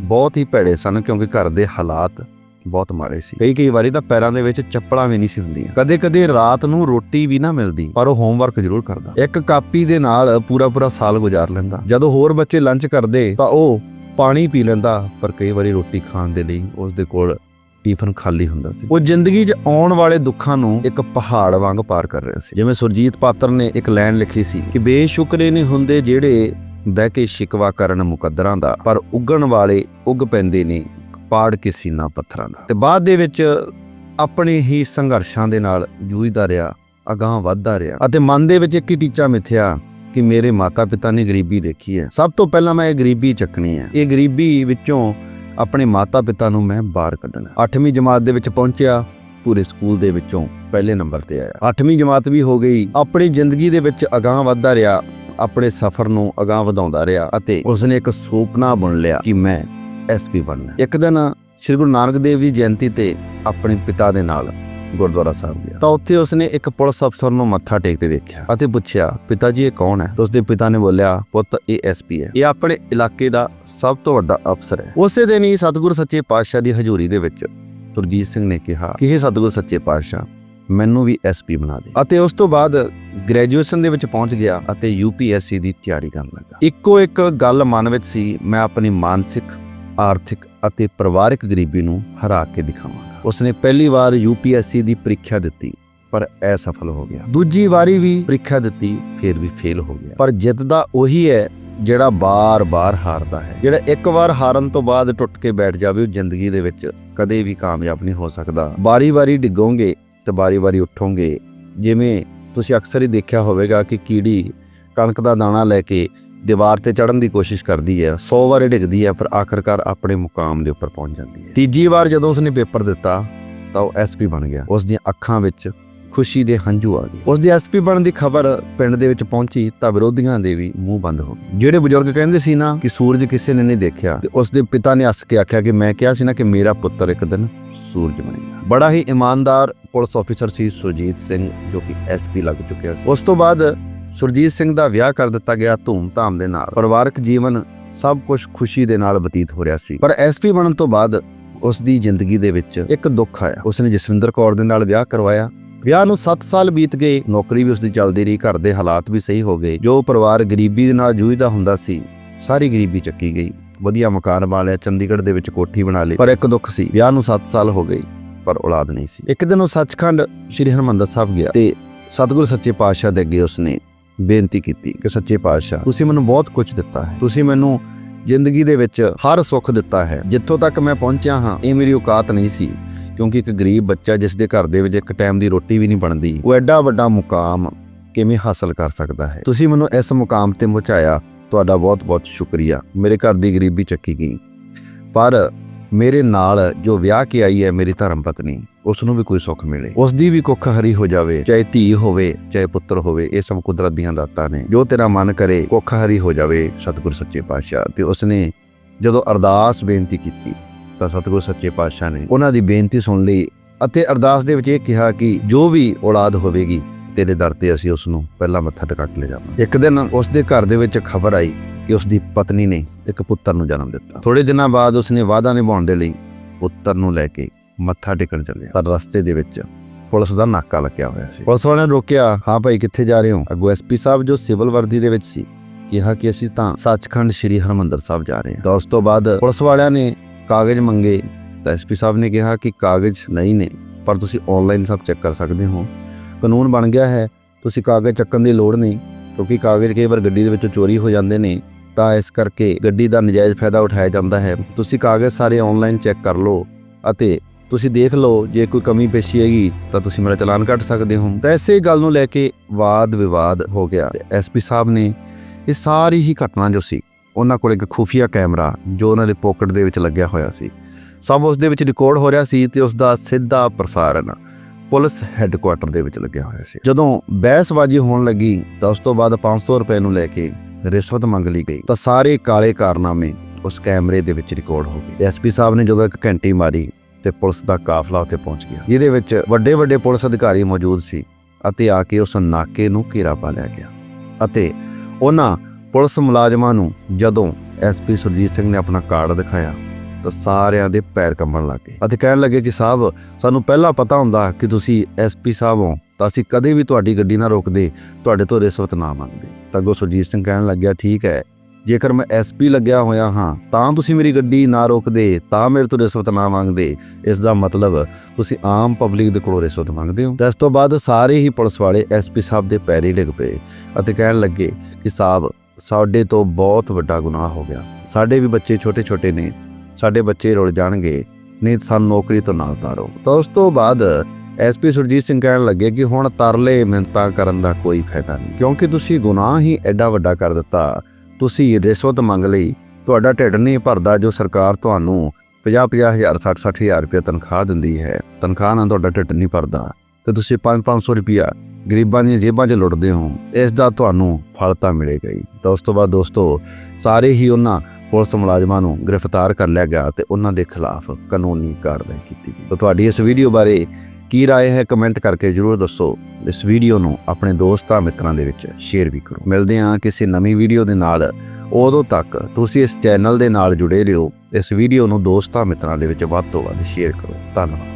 ਬਹੁਤ ਹੀ ਭੈੜੇ ਸਨ ਕਿਉਂਕਿ ਘਰ ਦੇ ਹਾਲਾਤ ਬਹੁਤ ਮਾੜੇ ਸੀ। ਕਈ ਕਈ ਵਾਰੀ ਤਾਂ ਪੈਰਾਂ ਦੇ ਵਿੱਚ ਚੱਪਲਾਂ ਵੀ ਨਹੀਂ ਸੀ ਹੁੰਦੀਆਂ। ਕਦੇ ਕਦੇ ਰਾਤ ਨੂੰ ਰੋਟੀ ਵੀ ਨਾ ਮਿਲਦੀ, ਪਰ ਉਹ ਹੋਮਵਰਕ ਜ਼ਰੂਰ ਕਰਦਾ। ਇੱਕ ਕਾਪੀ ਦੇ ਨਾਲ ਪੂਰਾ ਪੂਰਾ ਸਾਲ ਗੁਜ਼ਾਰ ਲੈਂਦਾ। ਜਦੋਂ ਹੋਰ ਬੱਚੇ ਲੰਚ ਕਰਦੇ, ਤਾਂ ਉਹ ਪਾਣੀ ਪੀ ਲੈਂਦਾ, ਪਰ ਕਈ ਵਾਰੀ ਰੋਟੀ ਖਾਣ ਦੇ ਲਈ ਉਸ ਦੇ ਕੋਲ ਟਿਫਨ ਖਾਲੀ ਹੁੰਦਾ ਸੀ। ਉਹ ਜ਼ਿੰਦਗੀ 'ਚ ਆਉਣ ਵਾਲੇ ਦੁੱਖਾਂ ਨੂੰ ਇੱਕ ਪਹਾੜ ਵਾਂਗ ਪਾਰ ਕਰ ਰਿਹਾ ਸੀ। ਜਿਵੇਂ ਸੁਰਜੀਤ ਪਾਤਰ ਨੇ ਇੱਕ ਲਾਈਨ ਲਿਖੀ ਸੀ ਕਿ ਬੇਸ਼ੁਕਰੇ ਨਹੀਂ ਹੁੰਦੇ ਜਿਹੜੇ ਬਹਿ ਕੇ ਸ਼ਿਕਵਾ ਕਰਨ ਮੁਕੱਦਰਾਂ ਦਾ, ਪਰ ਉੱਗਣ ਵਾਲੇ ਉੱਗ ਪੈਂਦੇ ਨੇ ਪਾੜ ਕੇ ਸੀਨਾ ਪੱਥਰਾਂ ਦਾ। ਤੇ ਬਾਅਦ ਦੇ ਵਿੱਚ ਆਪਣੇ ਹੀ ਸੰਘਰਸ਼ਾਂ ਦੇ ਨਾਲ ਜੂਝਦਾ ਰਿਹਾ, ਅਗਾਹ ਵੱਧਦਾ ਰਿਹਾ। ਅਤੇ ਮਨ ਦੇ ਵਿੱਚ ਇੱਕ ਹੀ ਟੀਚਾ ਮਿੱਥਿਆ ਕਿ ਮੇਰੇ ਮਾਤਾ-ਪਿਤਾ ਨੇ ਗਰੀਬੀ ਦੇਖੀ ਹੈ। ਸਭ ਤੋਂ ਪਹਿਲਾਂ ਮੈਂ ਇਹ ਗਰੀਬੀ ਚੱਕਣੀ ਹੈ। ਇਹ ਗਰੀਬੀ ਵਿੱਚੋਂ ਆਪਣੇ ਮਾਤਾ-ਪਿਤਾ ਨੂੰ ਮੈਂ ਬਾਹਰ ਕੱਢਣਾ। 8ਵੀਂ ਜਮਾਤ ਦੇ ਵਿੱਚ ਪਹੁੰਚਿਆ, ਪੂਰੇ ਸਕੂਲ ਦੇ ਵਿੱਚੋਂ ਪਹਿਲੇ ਨੰਬਰ ਤੇ ਆਇਆ। 8ਵੀਂ ਜਮਾਤ ਵੀ ਹੋ ਗਈ। ਆਪਣੀ ਜ਼ਿੰਦਗੀ ਦੇ ਵਿੱਚ ਅਗਾਹ ਵੱਧਦਾ ਰਿਹਾ, ਆਪਣੇ ਸਫ਼ਰ ਨੂੰ ਅਗਾਹ ਵਧਾਉਂਦਾ ਰਿਹਾ ਅਤੇ ਉਸਨੇ ਇੱਕ ਸੁਪਨਾ ਬੁਣ ਲਿਆ ਕਿ ਮੈਂ ਐਸਪੀ ਬਣਨਾ ਇੱਕ ਦਿਨ ਸ੍ਰੀ ਗੁਰੂ ਨਾਨਕ ਦੇਵ ਜੀ ਜਯੰਤੀ ਤੇ ਆਪਣੇ ਪਿਤਾ ਦੇ ਨਾਲ ਗੁਰਦੁਆਰਾ ਸਾਹਿਬ ਗਿਆ। ਤਾਂ ਉੱਥੇ ਉਸਨੇ ਇੱਕ ਪੁਲਿਸ ਅਫਸਰ ਨੂੰ ਮੱਥਾ ਟੇਕਦੇ ਦੇਖਿਆ ਅਤੇ ਪੁੱਛਿਆ ਪਿਤਾ ਜੀ ਇਹ ਕੌਣ ਹੈ? ਤਾਂ ਉਸਦੇ ਪਿਤਾ ਨੇ ਬੋਲਿਆ, ਪੁੱਤ, ਇਹ ਐਸਪੀ ਹੈ। ਇਹ ਆਪਣੇ ਇਲਾਕੇ ਦਾ ਸਭ ਤੋਂ ਵੱਡਾ ਅਫਸਰ ਹੈ। ਉਸੇ ਦਿਨ ਹੀ ਸਤਿਗੁਰੂ ਸੱਚੇ ਪਾਤਸ਼ਾਹ ਦੀ ਹਜ਼ੂਰੀ ਦੇ ਵਿੱਚ ਸੁਰਜੀਤ ਸਿੰਘ ਨੇ ਕਿਹਾ ਕਿ ਇਹ ਸਤਿਗੁਰੂ ਸੱਚੇ ਪਾਤਸ਼ਾਹ, ਮੈਨੂੰ ਵੀ ਐਸਪੀ ਬਣਾ ਦੇ। ਅਤੇ ਉਸ ਤੋਂ ਬਾਅਦ ਗ੍ਰੈਜੂਏਸ਼ਨ ਦੇ ਵਿੱਚ ਪਹੁੰਚ ਗਿਆ ਅਤੇ ਯੂਪੀਐਸਸੀ ਦੀ ਤਿਆਰੀ ਕਰਨ ਲੱਗਾ। ਇੱਕੋ ਇੱਕ ਗੱਲ ਮਨ ਵਿੱਚ ਸੀ, ਮੈਂ ਆਪਣੀ ਮਾਨਸਿਕ ਆਰਥਿਕ ਅਤੇ ਪਰਿਵਾਰਕ ਗਰੀਬੀ ਨੂੰ ਹਰਾ ਕੇ ਦਿਖਾਵਾਂਗਾ। ਉਸਨੇ ਪਹਿਲੀ ਵਾਰ ਯੂਪੀਐਸਸੀ ਦੀ ਪ੍ਰੀਖਿਆ ਦਿੱਤੀ, ਪਰ ਅਸਫਲ ਹੋ ਗਿਆ। ਦੂਜੀ ਵਾਰੀ ਵੀ ਪ੍ਰੀਖਿਆ ਦਿੱਤੀ, ਫਿਰ ਵੀ ਫੇਲ ਹੋ ਗਿਆ। ਪਰ ਜਿੱਤਦਾ ਉਹੀ ਹੈ ਜਿਹੜਾ ਬਾਰ-ਬਾਰ ਹਾਰਦਾ ਹੈ। ਜਿਹੜਾ ਇੱਕ ਵਾਰ ਹਾਰਨ ਤੋਂ ਬਾਅਦ ਟੁੱਟ ਕੇ ਬੈਠ ਜਾਵੇ, ਉਹ ਜ਼ਿੰਦਗੀ ਦੇ ਵਿੱਚ ਕਦੇ ਵੀ ਕਾਮਯਾਬ ਨਹੀਂ ਹੋ ਸਕਦਾ। ਬਾਰੀ-ਬਾਰੀ ਡਿੱਗੋਗੇ ਤੇ ਬਾਰੀ-ਬਾਰੀ ਉੱਠੋਗੇ। ਜਿਵੇਂ ਤੁਸੀਂ ਅਕਸਰ ਹੀ ਦੇਖਿਆ ਹੋਵੇਗਾ ਕਿ ਕੀੜੀ ਕਣਕ ਦਾ ਦਾਣਾ ਲੈ ਕੇ ਦੀਵਾਰ ਤੇ ਚੜਨ ਦੀ ਕੋਸ਼ਿਸ਼ ਕਰਦੀ ਹੈ 100 ਵਾਰੀ ਡਿੱਗਦੀ ਹੈ ਪਰ ਆਖਰਕਾਰ ਆਪਣੇ ਮੁਕਾਮ ਦੇ ਉੱਪਰ ਪਹੁੰਚ ਜਾਂਦੀ ਹੈ। ਤੀਜੀ ਵਾਰ ਜਦੋਂ ਉਸਨੇ ਪੇਪਰ ਦਿੱਤਾ, ਤਾਂ ਉਹ ਐਸਪੀ ਬਣ ਗਿਆ। ਉਸ ਦੀਆਂ ਅੱਖਾਂ ਵਿੱਚ ਖੁਸ਼ੀ ਦੇ ਹੰਝੂ ਆ ਗਏ। ਉਸ ਦੀ ਐਸਪੀ ਬਣਨ ਦੀ ਖਬਰ ਪਿੰਡ ਦੇ ਵਿੱਚ ਪਹੁੰਚੀ, ਤਾਂ ਵਿਰੋਧੀਆਂ ਦੇ ਵੀ ਮੂੰਹ ਬੰਦ ਹੋ ਗਏ। ਜਿਹੜੇ ਬਜ਼ੁਰਗ ਕਹਿੰਦੇ ਸੀ ਨਾ ਕਿ ਸੂਰਜ ਕਿਸੇ ਨੇ ਨਹੀਂ ਦੇਖਿਆ, ਤੇ ਉਸ ਦੇ ਪਿਤਾ ਨੇ ਹੱਸ ਕੇ ਆਖਿਆ ਕਿ ਮੈਂ ਕਿਹਾ ਸੀ ਨਾ ਕਿ ਮੇਰਾ ਪੁੱਤਰ ਇੱਕ ਦਿਨ ਸੂਰਜ ਬਣੇਗਾ। ਬੜਾ ਹੀ ਇਮਾਨਦਾਰ ਪੁਲਿਸ ਅਫੀਸਰ ਸੀ ਸੁਰਜੀਤ ਸਿੰਘ, ਜੋ ਕਿ ਐਸਪੀ ਲੱਗ ਚੁੱਕਿਆ ਸੀ। ਉਸ ਤੋਂ ਬਾਅਦ ਸੁਰਜੀਤ ਸਿੰਘ ਦਾ ਵਿਆਹ ਕਰ ਦਿੱਤਾ ਗਿਆ ਧੂਮ-ਧਾਮ ਦੇ ਨਾਲ। ਪਰਿਵਾਰਕ ਜੀਵਨ ਸਭ ਕੁਝ ਖੁਸ਼ੀ ਦੇ ਨਾਲ ਬਤੀਤ ਹੋ ਰਿਹਾ ਸੀ। ਪਰ ਐਸਪੀ ਬਣਨ ਤੋਂ ਬਾਅਦ ਉਸ ਦੀ ਜ਼ਿੰਦਗੀ ਦੇ ਵਿੱਚ ਇੱਕ ਦੁੱਖ ਆਇਆ। ਉਸਨੇ ਜਸਵਿੰਦਰ ਕੌਰ ਦੇ ਨਾਲ ਵਿਆਹ ਕਰਵਾਇਆ। ਵਿਆਹ ਨੂੰ 7 ਸਾਲ ਬੀਤ ਗਏ। ਨੌਕਰੀ ਵੀ ਉਸਦੀ ਚੱਲਦੀ ਰਹੀ। ਘਰ ਦੇ ਹਾਲਾਤ ਵੀ ਸਹੀ ਹੋ ਗਏ। ਜੋ ਪਰਿਵਾਰ ਗਰੀਬੀ ਦੇ ਨਾਲ ਜੂਝਦਾ ਹੁੰਦਾ ਸੀ, ਸਾਰੀ ਗਰੀਬੀ ਚੱਕੀ ਗਈ। ਵਧੀਆ ਮਕਾਨ ਬਣਾ ਲਿਆ। ਚੰਡੀਗੜ੍ਹ ਦੇ ਵਿੱਚ ਕੋਠੀ ਬਣਾ ਲਈ। ਪਰ ਇੱਕ ਦੁੱਖ ਸੀ, ਵਿਆਹ ਨੂੰ 7 ਸਾਲ ਹੋ ਗਏ, ਪਰ ਔਲਾਦ ਨਹੀਂ ਸੀ। ਇੱਕ ਦਿਨ ਉਹ ਸੱਚਖੰਡ ਸ੍ਰੀ ਹਰਮੰਦਰ ਸਾਹਿਬ ਗਿਆ ਤੇ ਸਤਿਗੁਰੂ ਸੱਚੇ ਪਾਤਸ਼ਾਹ ਦੇ ਅੱਗੇ ਉਸਨੇ ਬੇਨਤੀ ਕੀਤੀ ਕਿ ਸੱਚੇ ਪਾਤਸ਼ਾਹ, ਤੁਸੀਂ ਮੈਨੂੰ ਬਹੁਤ ਕੁਝ ਦਿੱਤਾ ਹੈ। ਤੁਸੀਂ ਮੈਨੂੰ ਜ਼ਿੰਦਗੀ ਦੇ ਵਿੱਚ ਹਰ ਸੁੱਖ ਦਿੱਤਾ ਹੈ। ਜਿੱਥੋਂ ਤੱਕ ਮੈਂ ਪਹੁੰਚਿਆ ਹਾਂ, ਇਹ ਮੇਰੀ ਔਕਾਤ ਨਹੀਂ ਸੀ। ਕਿਉਂਕਿ ਇੱਕ ਗਰੀਬ ਬੱਚਾ ਜਿਸ ਦੇ ਘਰ ਦੇ ਵਿੱਚ ਇੱਕ ਟਾਈਮ ਦੀ ਰੋਟੀ ਵੀ ਨਹੀਂ ਬਣਦੀ, ਉਹ ਐਡਾ ਵੱਡਾ ਮੁਕਾਮ ਕਿਵੇਂ ਹਾਸਲ ਕਰ ਸਕਦਾ ਹੈ? ਤੁਸੀਂ ਮੈਨੂੰ ਇਸ ਮੁਕਾਮ ਤੇ ਪਹੁੰਚਾਇਆ, ਤੁਹਾਡਾ ਬਹੁਤ-ਬਹੁਤ ਸ਼ੁਕਰੀਆ। ਮੇਰੇ ਘਰ ਦੀ ਗਰੀਬੀ ਚੱਕੀ ਗਈ। ਪਰ ਮੇਰੇ ਨਾਲ ਜੋ ਵਿਆਹ ਕੇ ਆਈ ਹੈ, ਮੇਰੀ ਧਰਮ ਪਤਨੀ ਉਸ ਨੂੰ ਵੀ ਕੋਈ ਸੁੱਖ ਮਿਲੇ। ਉਸ ਦੀ ਵੀ ਕੁੱਖ ਹਰੀ ਹੋ ਜਾਵੇ, ਚਾਹੇ ਧੀ ਹੋਵੇ, ਚਾਹੇ ਪੁੱਤਰ ਹੋਵੇ, ਇਹ ਸਭ ਕੁਦਰਤ ਦੀਆਂ ਦਾਤਾਂ ਨੇ। ਜੋ ਤੇਰਾ ਮਨ ਕਰੇ, ਕੁੱਖ ਹਰੀ ਹੋ ਜਾਵੇ, ਸਤਿਗੁਰ ਸੱਚੇ ਪਾਤਸ਼ਾਹ। ਤੇ ਉਸਨੇ ਜਦੋਂ ਅਰਦਾਸ ਬੇਨਤੀ ਕੀਤੀ, ਤਾਂ ਸਤਿਗੁਰ ਸੱਚੇ ਪਾਤਸ਼ਾਹ ਨੇ ਉਹਨਾਂ ਦੀ ਬੇਨਤੀ ਸੁਣ ਲਈ ਅਤੇ ਅਰਦਾਸ ਦੇ ਵਿੱਚ ਇਹ ਕਿਹਾ ਕਿ ਜੋ ਵੀ ਔਲਾਦ ਹੋਵੇਗੀ, ਤੇਰੇ ਦਰ ਤੇ ਅਸੀਂ ਉਸ ਨੂੰ ਪਹਿਲਾਂ ਮੱਥਾ ਟਿਕਾ ਕੇ ਲੈ ਜਾਵਾਂਗੇ। ਇੱਕ ਦਿਨ ਉਸ ਦੇ ਘਰ ਦੇ ਵਿੱਚ ਖਬਰ ਆਈ ਕਿ ਉਸ ਦੀ ਪਤਨੀ ਨੇ ਇੱਕ ਪੁੱਤਰ ਨੂੰ ਜਨਮ ਦਿੱਤਾ। ਥੋੜੇ ਦਿਨਾਂ ਬਾਅਦ ਉਸਨੇ ਵਾਅਦਾ ਨਿਭਾਉਣ ਦੇ ਲਈ ਪੁੱਤਰ ਨੂੰ ਲੈ ਕੇ ਮੱਥਾ ਟੇਕਣ ਚੱਲਿਆ ਪਰ ਰਸਤੇ ਦੇ ਵਿੱਚ ਪੁਲਿਸ ਦਾ ਨਾਕਾ ਲੱਗਿਆ ਹੋਇਆ ਸੀ। ਪੁਲਿਸ ਵਾਲਿਆਂ ਨੇ ਰੋਕਿਆ, ਹਾਂ ਭਾਈ, ਕਿੱਥੇ ਜਾ ਰਹੇ ਹੋ? ਅੱਗੋਂ ਐਸਪੀ ਸਾਹਿਬ, ਜੋ ਸਿਵਲ ਵਰਦੀ ਦੇ ਵਿੱਚ ਸੀ, ਕਿਹਾ ਕਿ ਅਸੀਂ ਤਾਂ ਸੱਚਖੰਡ ਸ੍ਰੀ ਹਰਮੰਦਰ ਸਾਹਿਬ ਜਾ ਰਹੇ ਹਾਂ। ਤਾਂ ਉਸ ਤੋਂ ਬਾਅਦ ਪੁਲਿਸ ਵਾਲਿਆਂ ਨੇ ਕਾਗਜ਼ ਮੰਗੇ। ਤਾਂ ਐਸਪੀ ਸਾਹਿਬ ਨੇ ਕਿਹਾ ਕਿ ਕਾਗਜ਼ ਨਹੀਂ ਨੇ, ਪਰ ਤੁਸੀਂ ਆਨਲਾਈਨ ਸਭ ਚੈੱਕ ਕਰ ਸਕਦੇ ਹੋ। ਕਾਨੂੰਨ ਬਣ ਗਿਆ ਹੈ, ਤੁਸੀਂ ਕਾਗਜ਼ ਚੱਕਣ ਦੀ ਲੋੜ ਨਹੀਂ, ਕਿਉਂਕਿ ਕਾਗਜ਼ ਕਈ ਵਾਰ ਗੱਡੀ ਦੇ ਵਿੱਚੋਂ ਚੋਰੀ ਹੋ ਜਾਂਦੇ ਨੇ। ਤਾਂ ਇਸ ਕਰਕੇ ਗੱਡੀ ਦਾ ਨਜਾਇਜ਼ ਫਾਇਦਾ ਉਠਾਇਆ ਜਾਂਦਾ ਹੈ। ਤੁਸੀਂ ਕਾਗਜ਼ ਸਾਰੇ ਆਨਲਾਈਨ ਚੈੱਕ ਕਰ ਲਓ ਅਤੇ ਤੁਸੀਂ ਦੇਖ ਲਓ, ਜੇ ਕੋਈ ਕਮੀ ਪੇਸ਼ੀ ਹੈਗੀ, ਤਾਂ ਤੁਸੀਂ ਮੇਰਾ ਚਲਾਨ ਕੱਟ ਸਕਦੇ ਹੋ। ਤਾਂ ਐਸੇ ਗੱਲ ਨੂੰ ਲੈ ਕੇ ਵਾਦ ਵਿਵਾਦ ਹੋ ਗਿਆ। ਐਸਪੀ ਸਾਹਿਬ ਨੇ ਇਹ ਸਾਰੀ ਹੀ ਘਟਨਾ ਜੋ ਸੀ, ਉਹਨਾਂ ਕੋਲ ਇੱਕ ਖੁਫੀਆ ਕੈਮਰਾ, ਜੋ ਉਹਨਾਂ ਦੇ ਪਾਕਟ ਦੇ ਵਿੱਚ ਲੱਗਿਆ ਹੋਇਆ ਸੀ। ਸਭ ਉਸ ਦੇ ਵਿੱਚ ਰਿਕਾਰਡ ਹੋ ਰਿਹਾ ਸੀ ਤੇ ਉਸ ਦਾ ਸਿੱਧਾ ਪ੍ਰਸਾਰਣ ਪੁਲਿਸ ਹੈੱਡਕੁਆਟਰ ਦੇ ਵਿੱਚ ਲੱਗਿਆ ਹੋਇਆ ਸੀ। ਜਦੋਂ ਬਹਿਸਬਾਜ਼ੀ ਹੋਣ ਲੱਗੀ, ਤਾਂ ਉਸ ਤੋਂ ਬਾਅਦ 500 ਰੁਪਏ ਨੂੰ ਲੈ ਕੇ ਰਿਸ਼ਵਤ ਮੰਗ ਲਈ ਗਈ। ਤਾਂ ਸਾਰੇ ਕਾਲੇ ਕਾਰਨਾਮੇ ਉਸ ਕੈਮਰੇ ਦੇ ਵਿੱਚ ਰਿਕਾਰਡ ਹੋ ਗਏ। ਐਸਪੀ ਸਾਹਿਬ ਨੇ ਜਦੋਂ ਇੱਕ ਘੰਟੀ ਮਾਰੀ ਤੇ ਪੁਲਿਸ ਦਾ ਕਾਫਲਾ ਉੱਥੇ ਪਹੁੰਚ ਗਿਆ। ਜਿਹਦੇ ਵਿੱਚ ਵੱਡੇ ਵੱਡੇ ਪੁਲਿਸ ਅਧਿਕਾਰੀ ਮੌਜੂਦ ਸੀ ਅਤੇ ਆ ਕੇ ਉਸ ਨਾਕੇ ਨੂੰ ਘੇਰਾ ਪਾ ਲਿਆ ਗਿਆ ਅਤੇ ਉਹਨਾਂ ਪੁਲਿਸ ਮੁਲਾਜ਼ਮਾਂ ਨੂੰ ਜਦੋਂ ਐਸਪੀ ਸੁਰਜੀਤ ਸਿੰਘ ਨੇ ਆਪਣਾ ਕਾਰਡ ਦਿਖਾਇਆ ਤਾਂ ਸਾਰਿਆਂ ਦੇ ਪੈਰ ਕੰਬਣ ਲੱਗੇ ਅਤੇ ਕਹਿਣ ਲੱਗੇ ਕਿ ਸਾਹਿਬ, ਸਾਨੂੰ ਪਹਿਲਾਂ ਪਤਾ ਹੁੰਦਾ ਕਿ ਤੁਸੀਂ ਐਸਪੀ ਸਾਹਿਬ ਹੋ ਤਾਂ ਅਸੀਂ ਕਦੇ ਵੀ ਤੁਹਾਡੀ ਗੱਡੀ ਨਾ ਰੋਕਦੇ, ਤੁਹਾਡੇ ਤੋਂ ਰਿਸ਼ਵਤ ਨਾ ਮੰਗਦੇ। ਤਾਂ ਅੱਗੋਂ ਸੁਰਜੀਤ ਸਿੰਘ ਕਹਿਣ ਲੱਗਿਆ, ਠੀਕ ਹੈ ਜੇਕਰ ਮੈਂ ਐਸਪੀ ਲੱਗਿਆ ਹੋਇਆ ਹਾਂ, ਤਾਂ ਤੁਸੀਂ ਮੇਰੀ ਗੱਡੀ ਨਾ ਰੋਕਦੇ, ਤਾਂ ਮੇਰੇ ਤੋਂ ਰਿਸ਼ਵਤ ਨਾ ਮੰਗਦੇ। ਇਸ ਦਾ ਮਤਲਬ, ਤੁਸੀਂ ਆਮ ਪਬਲਿਕ ਦੇ ਕੋਲੋਂ ਰਿਸ਼ਵਤ ਮੰਗਦੇ ਹੋ। ਤਾਂ ਇਸ ਤੋਂ ਬਾਅਦ ਸਾਰੇ ਹੀ ਪੁਲਿਸ ਵਾਲੇ ਐਸਪੀ ਸਾਹਿਬ ਦੇ ਪੈਰੀ ਡਿੱਗ ਪਏ ਅਤੇ ਕਹਿਣ ਲੱਗੇ ਕਿ ਸਾਹਿਬ, ਸਾਡੇ ਤੋਂ ਬਹੁਤ ਵੱਡਾ ਗੁਨਾਹ ਹੋ ਗਿਆ। ਸਾਡੇ ਵੀ ਬੱਚੇ ਛੋਟੇ-ਛੋਟੇ ਨੇ, ਸਾਡੇ ਬੱਚੇ ਰੁਲ ਜਾਣਗੇ, ਨਹੀਂ ਸਾਨੂੰ ਨੌਕਰੀ ਤੋਂ ਨਾ ਉਤਾਰੋ। ਤਾਂ ਉਸ ਤੋਂ ਬਾਅਦ ਐਸਪੀ ਸੁਰਜੀਤ ਸਿੰਘ ਕਹਿਣ ਲੱਗੇ ਕਿ ਹੁਣ ਤਰਲੇ ਮਿੰਤਾਂ ਕਰਨ ਦਾ ਕੋਈ ਫਾਇਦਾ ਨਹੀਂ, ਕਿਉਂਕਿ ਤੁਸੀਂ ਗੁਨਾਹ ਹੀ ਐਡਾ ਵੱਡਾ ਕਰ ਦਿੱਤਾ ਤੁਸੀਂ ਰਿਸ਼ਵਤ ਮੰਗ ਲਈ ਤੁਹਾਡਾ ਢਿੱਡ ਨਹੀਂ ਭਰਦਾ ਜੋ ਸਰਕਾਰ ਤੁਹਾਨੂੰ 50-50 ਹਜ਼ਾਰ 60-60 ਹਜ਼ਾਰ ਰੁਪਏ ਤਨਖਾਹ ਦਿੰਦੀ ਹੈ। ਤਨਖਾਹ ਨਾਲ ਤੁਹਾਡਾ ਢਿੱਡ ਨਹੀਂ ਭਰਦਾ। ਤੇ ਤੁਸੀਂ 5-500 ਰੁਪਿਆ ਗਰੀਬਾਂ ਦੀਆਂ ਜੇਬਾਂ 'ਚ ਲੁੱਟਦੇ ਹੋ। ਇਸ ਦਾ ਤੁਹਾਨੂੰ ਫਲ ਤਾਂ ਮਿਲੇਗਾ ਹੀ ਤਾਂ ਉਸ ਤੋਂ ਬਾਅਦ ਦੋਸਤੋ, ਸਾਰੇ ਹੀ ਉਹਨਾਂ ਪੁਲਿਸ ਮੁਲਾਜ਼ਮਾਂ ਨੂੰ ਗ੍ਰਿਫਤਾਰ ਕਰ ਲਿਆ ਗਿਆ ਤੇ ਉਹਨਾਂ ਦੇ ਖਿਲਾਫ ਕਾਨੂੰਨੀ ਕਾਰਵਾਈ ਕੀਤੀ ਗਈ। ਤਾਂ ਤੁਹਾਡੀ ਇਸ ਵੀਡੀਓ ਬਾਰੇ ਕੀ رائے ਹੈ ਕਮੈਂਟ ਕਰਕੇ ਜਰੂਰ ਦੱਸੋ ਇਸ ਵੀਡੀਓ ਨੂੰ ਆਪਣੇ ਦੋਸਤਾਂ ਮਿੱਤਰਾਂ ਦੇ ਵਿੱਚ ਸ਼ੇਅਰ ਵੀ ਕਰੋ ਮਿਲਦੇ ਹਾਂ ਕਿਸੇ ਨਵੀਂ ਵੀਡੀਓ ਦੇ ਨਾਲ ਉਦੋਂ ਤੱਕ ਤੁਸੀਂ ਇਸ ਚੈਨਲ ਦੇ ਨਾਲ ਜੁੜੇ ਰਹੋ ਇਸ ਵੀਡੀਓ ਨੂੰ ਦੋਸਤਾਂ ਮਿੱਤਰਾਂ ਦੇ ਵਿੱਚ ਵੱਧ ਤੋਂ ਵੱਧ ਸ਼ੇਅਰ ਕਰੋ ਧੰਨਵਾਦ